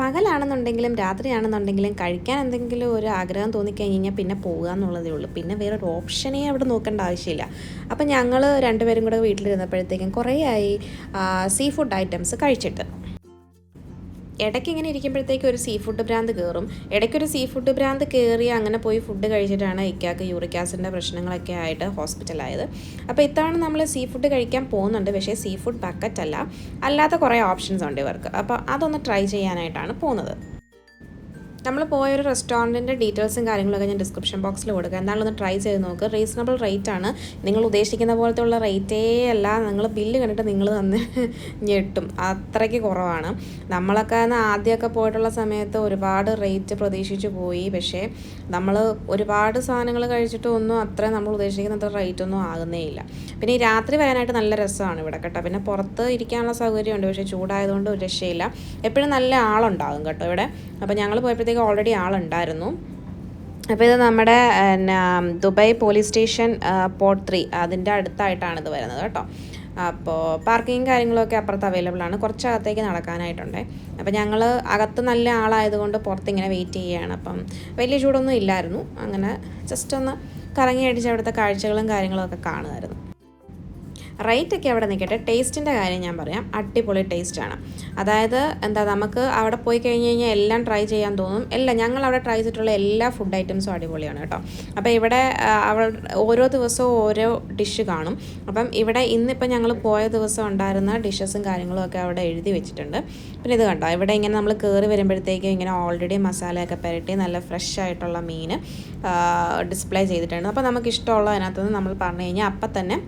പകലാണെന്നുണ്ടെങ്കിലും രാത്രിയാണെന്നുണ്ടെങ്കിലും കഴിക്കാൻ എന്തെങ്കിലും ഒരു ആഗ്രഹം തോന്നിക്കഴിഞ്ഞ് കഴിഞ്ഞാൽ പിന്നെ പോകുക എന്നുള്ളതേ ഉള്ളൂ. പിന്നെ വേറൊരു ഓപ്ഷനേ അവിടെ നോക്കേണ്ട ആവശ്യമില്ല. അപ്പം ഞങ്ങൾ രണ്ടുപേരും കൂടെ വീട്ടിലിരുന്നപ്പോഴത്തേക്കും കുറേ ആയി സീ ഫുഡ് ഐറ്റംസ് കഴിച്ചിട്ട്. ഇടയ്ക്ക് ഇങ്ങനെ ഇരിക്കുമ്പോഴത്തേക്ക് ഒരു സീ ഫുഡ് ഭ്രാന്ത് കയറും ഇടയ്ക്കൊരു സീ ഫുഡ് ഭ്രാന്ത് കയറി അങ്ങനെ പോയി ഫുഡ് കഴിച്ചിട്ടാണ് ഇക്കാക്ക് യൂറിക് ആസിഡിന്റെ പ്രശ്നങ്ങളൊക്കെ ആയിട്ട് ഹോസ്പിറ്റലായത്. അപ്പോൾ ഇത്തവണ നമ്മൾ സീ ഫുഡ് കഴിക്കാൻ പോകുന്നുണ്ട്. പക്ഷേ സീ ഫുഡ് ബക്കറ്റ് അല്ല. അല്ലാത്ത കുറേ ഓപ്ഷൻസ് ഉണ്ട് ഇവർക്ക്. അപ്പോൾ അതൊന്ന് ട്രൈ ചെയ്യാനായിട്ടാണ് പോകുന്നത്. നമ്മൾ പോയൊരു റെസ്റ്റോറന്റിന്റെ ഡീറ്റെയിൽസും കാര്യങ്ങളൊക്കെ ഞാൻ ഡിസ്ക്രിപ്ഷൻ ബോക്സിൽ കൊടുക്കുക എന്തായാലും ഒന്ന് ട്രൈ ചെയ്ത് നോക്ക്. റീസണബിൾ റേറ്റ് ആണ്. നിങ്ങൾ ഉദ്ദേശിക്കുന്ന പോലത്തെ ഉള്ള റേറ്റേ അല്ല. നിങ്ങൾ ബില്ല് കണ്ടിട്ട് നിങ്ങൾ തന്ന് ഞെട്ടും. അത്രയ്ക്ക് കുറവാണ്. നമ്മളൊക്കെ ആദ്യമൊക്കെ പോയിട്ടുള്ള സമയത്ത് ഒരുപാട് റേറ്റ് പ്രതീക്ഷിച്ച് പോയി. പക്ഷേ നമ്മൾ ഒരുപാട് സാധനങ്ങൾ കഴിച്ചിട്ട് ഒന്നും അത്ര നമ്മൾ ഉദ്ദേശിക്കുന്ന അത്ര റേറ്റ് ഒന്നും ആകുന്നേ ഇല്ല. പിന്നെ ഈ രാത്രി വരാനായിട്ട് നല്ല രസമാണ് ഇവിടെ കേട്ടോ. പിന്നെ പുറത്ത് ഇരിക്കാനുള്ള സൗകര്യമുണ്ട്. പക്ഷേ ചൂടായതുകൊണ്ട് ഒരു രക്ഷയില്ല. എപ്പോഴും നല്ല ആളുണ്ടാകും കേട്ടോ ഇവിടെ. അപ്പോൾ ഞങ്ങൾ പോയപ്പോഴത്തേക്ക് ഓൾറെഡി ആളുണ്ടായിരുന്നു. അപ്പോൾ ഇത് നമ്മുടെ Dubai police station port three അതിന്റെ അടുത്തായിട്ടാണ് ഇത് വരുന്നത് കേട്ടോ. അപ്പോൾ പാർക്കിങ് കാര്യങ്ങളൊക്കെ അപ്പുറത്ത് അവൈലബിൾ ആണ്. കുറച്ച് അകത്തേക്ക് നടക്കാനായിട്ടുണ്ട്. അപ്പോൾ ഞങ്ങൾ അകത്ത് നല്ല ആളായതുകൊണ്ട് പുറത്ത് ഇങ്ങനെ വെയിറ്റ് ചെയ്യുകയാണ്. അപ്പം വലിയ ചൂടൊന്നും ഇല്ലായിരുന്നു. അങ്ങനെ ജസ്റ്റ് ഒന്ന് കറങ്ങി അടിച്ച് അവിടുത്തെ കാഴ്ചകളും കാര്യങ്ങളും ഒക്കെ കാണുമായിരുന്നു. റേറ്റ് ഒക്കെ അവിടെ നിൽക്കട്ടെ. ടേസ്റ്റിന്റെ കാര്യം ഞാൻ പറയാം. അടിപൊളി ടേസ്റ്റാണ് അതായത് എന്താ നമുക്ക് അവിടെ പോയി കഴിഞ്ഞ് കഴിഞ്ഞാൽ എല്ലാം ട്രൈ ചെയ്യാൻ തോന്നും. എല്ലാം ഞങ്ങൾ അവിടെ ട്രൈ ചെയ്തിട്ടുള്ള എല്ലാ ഫുഡ് ഐറ്റംസും അടിപൊളിയാണ് കേട്ടോ. അപ്പോൾ ഇവിടെ അവൾ ഓരോ ദിവസവും ഓരോ ഡിഷ് കാണും. അപ്പം ഇവിടെ ഇന്നിപ്പോൾ ഞങ്ങൾ പോയ ദിവസം ഉണ്ടായിരുന്ന ഡിഷസും കാര്യങ്ങളും ഒക്കെ അവിടെ എഴുതി വെച്ചിട്ടുണ്ട്. പിന്നെ ഇത് കണ്ടോ? ഇവിടെ ഇങ്ങനെ നമ്മൾ കയറി വരുമ്പോഴത്തേക്കും ഇങ്ങനെ ഓൾറെഡി മസാലയൊക്കെ പുരട്ടി നല്ല ഫ്രഷ് ആയിട്ടുള്ള മീൻ ഡിസ്പ്ലേ ചെയ്തിട്ടുണ്ട്. അപ്പോൾ നമുക്ക് ഇഷ്ടമുള്ള അതിനകത്തുനിന്ന് നമ്മൾ പറഞ്ഞു കഴിഞ്ഞാൽ അപ്പം തന്നെ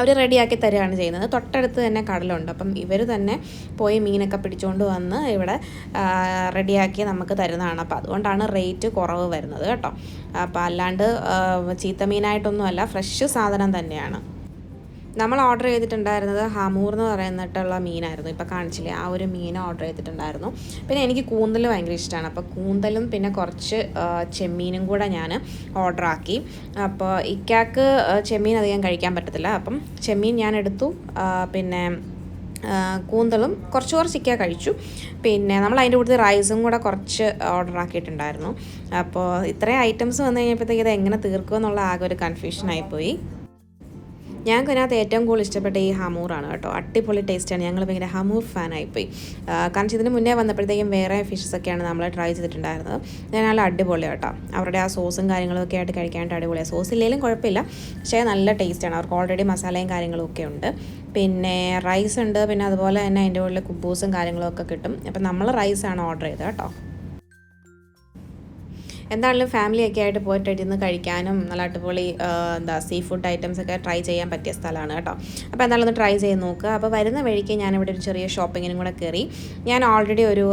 അവർ റെഡിയാക്കി തരികയാണ് ചെയ്യുന്നത്. തൊട്ടടുത്ത് തന്നെ കടലുണ്ട്. അപ്പം ഇവർ തന്നെ പോയി മീനൊക്കെ പിടിച്ചുകൊണ്ട് വന്ന് ഇവിടെ റെഡിയാക്കി നമുക്ക് തരുന്നതാണ്. അപ്പോൾ അതുകൊണ്ടാണ് റേറ്റ് കുറവ് വരുന്നത് കേട്ടോ. അപ്പോൾ അല്ലാണ്ട് ചീത്ത മീനായിട്ടൊന്നുമല്ല ഫ്രഷ് സാധനം തന്നെയാണ്. നമ്മൾ ഓർഡർ ചെയ്തിട്ടുണ്ടായിരുന്നത് ഹാമൂർ എന്ന് പറയുന്നിട്ടുള്ള മീനായിരുന്നു. ഇപ്പോൾ കാണിച്ചില്ലേ ആ ഒരു മീൻ ഓർഡർ ചെയ്തിട്ടുണ്ടായിരുന്നു. പിന്നെ എനിക്ക് കൂന്തൽ ഭയങ്കര ഇഷ്ടമാണ് അപ്പോൾ കൂന്തലും പിന്നെ കുറച്ച് ചെമ്മീനും കൂടെ ഞാൻ ഓർഡർ ആക്കി. അപ്പോൾ ഇക്കാക്ക് ചെമ്മീൻ അധികം കഴിക്കാൻ പറ്റത്തില്ല. അപ്പം ചെമ്മീൻ ഞാൻ എടുത്തു. പിന്നെ കൂന്തളും കുറച്ച് കുറച്ചൊക്കെ കഴിച്ചു. പിന്നെ നമ്മൾ അതിന്റെ കൂടുതൽ റൈസും കൂടെ കുറച്ച് ഓർഡർ ആക്കിയിട്ടുണ്ടായിരുന്നു. അപ്പോൾ ഇത്രയും ഐറ്റംസ് വന്നു കഴിഞ്ഞപ്പോഴത്തേക്ക് ഇത് എങ്ങനെ തീർക്കുമെന്നുള്ള ആകെ ഒരു കൺഫ്യൂഷനായിപ്പോയി ഞങ്ങൾക്ക് അതിനകത്ത് ഏറ്റവും കൂടുതൽ ഇഷ്ടപ്പെട്ട ഈ ഹമൂറാണ് കേട്ടോ. അടിപൊളി ടേസ്റ്റാണ്. ഞങ്ങൾ ഭയങ്കര ഹമൂർ ഫാനായിപ്പോയി. കാരണം ഇതിന് മുന്നേ വന്നപ്പോഴത്തേക്കും വേറെ ഫിഷസ് ഒക്കെയാണ് നമ്മൾ ട്രൈ ചെയ്തിട്ടുണ്ടായിരുന്നത്. ഞാൻ നല്ല അടിപൊളി കേട്ടോ. അവരുടെ ആ സോസും കാര്യങ്ങളും ഒക്കെ ആയിട്ട് കഴിക്കാനായിട്ട് അടിപൊളിയാണ് സോസ് ഇല്ലെങ്കിലും കുഴപ്പമില്ല. പക്ഷേ നല്ല ടേസ്റ്റാണ്. അവർക്ക് ഓൾറെഡി മസാലയും കാര്യങ്ങളും ഒക്കെ ഉണ്ട്. പിന്നെ റൈസ് ഉണ്ട്. പിന്നെ അതുപോലെ തന്നെ അതിന്റെ ഉള്ളിൽ കുബൂസും കാര്യങ്ങളും ഒക്കെ കിട്ടും. അപ്പം നമ്മൾ റൈസാണ് ഓർഡർ ചെയ്തത് കേട്ടോ. എന്താണെങ്കിലും ഫാമിലിയൊക്കെ ആയിട്ട് പോയിട്ട് ഇരുന്ന് കഴിക്കാനും നല്ല അടിപൊളി എന്താ സീ ഫുഡ് ഐറ്റംസ് ഒക്കെ ട്രൈ ചെയ്യാൻ പറ്റിയ സ്ഥലമാണ് കേട്ടോ. അപ്പോൾ എന്തായാലും ഒന്ന് ട്രൈ ചെയ്ത് നോക്കുക. അപ്പോൾ വരുന്ന വഴിക്ക് ഞാനിവിടെ ഒരു ചെറിയ ഷോപ്പിങ്ങിനും കൂടെ കയറി. ഞാൻ ഓൾറെഡി ഒരു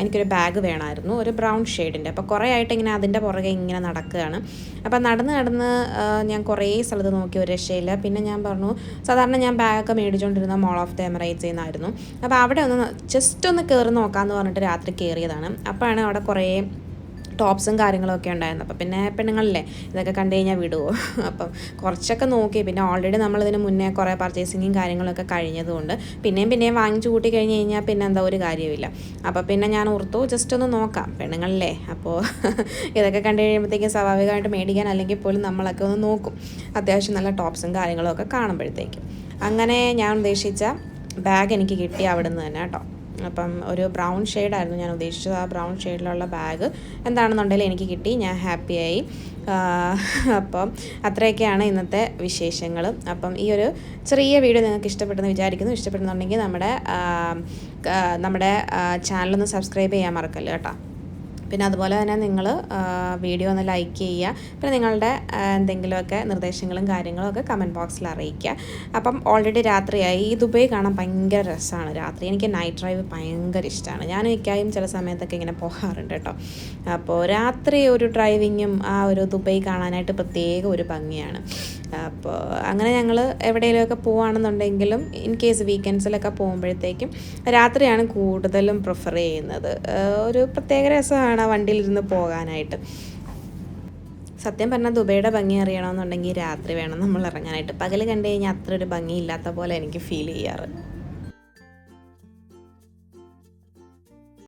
എനിക്കൊരു ബാഗ് വേണമായിരുന്നു. ഒരു ബ്രൗൺ ഷെയ്ഡിന്റെ അപ്പോൾ കുറേ ആയിട്ട് ഇങ്ങനെ അതിന്റെ പുറകെ ഇങ്ങനെ നടക്കുകയാണ്. അപ്പോൾ നടന്ന് നടന്ന് ഞാൻ കുറേ സ്ഥലത്ത് നോക്കി ഒരു രക്ഷയില്ല. പിന്നെ ഞാൻ പറഞ്ഞു സാധാരണ ഞാൻ ബാഗൊക്കെ മേടിച്ചുകൊണ്ടിരുന്ന മോൾ ഓഫ് ദ എമറേറ്റ്സ് നിന്നായിരുന്നു അപ്പോൾ അവിടെ ഒന്ന് ജസ്റ്റ് ഒന്ന് കയറി നോക്കാമെന്ന് പറഞ്ഞിട്ട് രാത്രി കയറിയതാണ് അപ്പോഴാണ് അവിടെ കുറേ ടോപ്സും കാര്യങ്ങളൊക്കെ ഉണ്ടായിരുന്നു. അപ്പോൾ പിന്നെ പെണ്ണുങ്ങളല്ലേ ഇതൊക്കെ കണ്ടു കഴിഞ്ഞാൽ വിടുമോ അപ്പം കുറച്ചൊക്കെ നോക്കി. പിന്നെ ഓൾറെഡി നമ്മളിതിന് മുന്നേ കുറേ പർച്ചേസിങ്ങും കാര്യങ്ങളൊക്കെ കഴിഞ്ഞതുകൊണ്ട് പിന്നെയും പിന്നെയും വാങ്ങിച്ചു കൂട്ടി കഴിഞ്ഞ് കഴിഞ്ഞാൽ പിന്നെ എന്താ ഒരു കാര്യമില്ല അപ്പോൾ പിന്നെ ഞാൻ ഓർത്തു ജസ്റ്റ് ഒന്ന് നോക്കാം പെണ്ണുങ്ങളല്ലേ? അപ്പോൾ ഇതൊക്കെ കണ്ടു കഴിയുമ്പോഴത്തേക്കും സ്വാഭാവികമായിട്ട് മേടിക്കാൻ അല്ലെങ്കിൽ പോലും നമ്മളൊക്കെ ഒന്ന് നോക്കും. അത്യാവശ്യം നല്ല ടോപ്സും കാര്യങ്ങളും ഒക്കെ കാണുമ്പോഴത്തേക്കും. അങ്ങനെ ഞാൻ ഉദ്ദേശിച്ച ബാഗ് എനിക്ക് കിട്ടി അവിടെ നിന്ന് തന്നെ കേട്ടോ. അപ്പം ഒരു ബ്രൗൺ ഷെയ്ഡായിരുന്നു ഞാൻ ഉദ്ദേശിച്ചത്. ആ ബ്രൗൺ ഷെയ്ഡിലുള്ള ബാഗ് എന്താണെന്നുണ്ടെങ്കിൽ എനിക്ക് കിട്ടി. ഞാൻ ഹാപ്പിയായി അപ്പം അത്രയൊക്കെയാണ് ഇന്നത്തെ വിശേഷങ്ങൾ. അപ്പം ഈ ഒരു ചെറിയ വീഡിയോ നിങ്ങൾക്ക് ഇഷ്ടപ്പെട്ടെന്ന് വിചാരിക്കുന്നു. ഇഷ്ടപ്പെടുന്നുണ്ടെങ്കിൽ നമ്മുടെ നമ്മുടെ ചാനലൊന്ന് സബ്സ്ക്രൈബ് ചെയ്യാൻ മറക്കല്ലേ കേട്ടോ. പിന്നെ അതുപോലെ തന്നെ നിങ്ങൾ വീഡിയോ ഒന്ന് ലൈക്ക് ചെയ്യുക. പിന്നെ നിങ്ങളുടെ എന്തെങ്കിലുമൊക്കെ നിർദ്ദേശങ്ങളും കാര്യങ്ങളും ഒക്കെ കമന്റ് ബോക്സിൽ അറിയിക്കുക. അപ്പം ഓൾറെഡി രാത്രിയായി. ഈ ദുബൈ കാണാൻ ഭയങ്കര രസമാണ്. രാത്രി എനിക്ക് നൈറ്റ് ഡ്രൈവ് ഭയങ്കര ഇഷ്ടമാണ്. ഞാൻ മിക്കായും ചില സമയത്തൊക്കെ ഇങ്ങനെ പോകാറുണ്ട് കേട്ടോ. അപ്പോൾ രാത്രി ഒരു ഡ്രൈവിങ്ങും ആ ഒരു ദുബൈ കാണാനായിട്ട് പ്രത്യേക ഒരു ഭംഗിയാണ്. അപ്പോൾ അങ്ങനെ ഞങ്ങൾ എവിടെയെങ്കിലുമൊക്കെ പോവുകയാണെന്നുണ്ടെങ്കിലും ഇൻ കേസ് വീക്കെൻഡ്സിലൊക്കെ പോകുമ്പോഴത്തേക്കും രാത്രിയാണ് കൂടുതലും പ്രിഫർ ചെയ്യുന്നത്. ഒരു പ്രത്യേക രസമാണ് വണ്ടിയിലിരുന്ന് പോകാനായിട്ട്. സത്യം പറഞ്ഞാൽ ദുബൈയുടെ ഭംഗി അറിയണമെന്നുണ്ടെങ്കിൽ രാത്രി വേണം നമ്മൾ ഇറങ്ങാനായിട്ട്. പകൽ കണ്ടു കഴിഞ്ഞാൽ അത്ര ഒരു ഭംഗി ഇല്ലാത്ത പോലെ എനിക്ക് ഫീൽ ചെയ്യാറ്.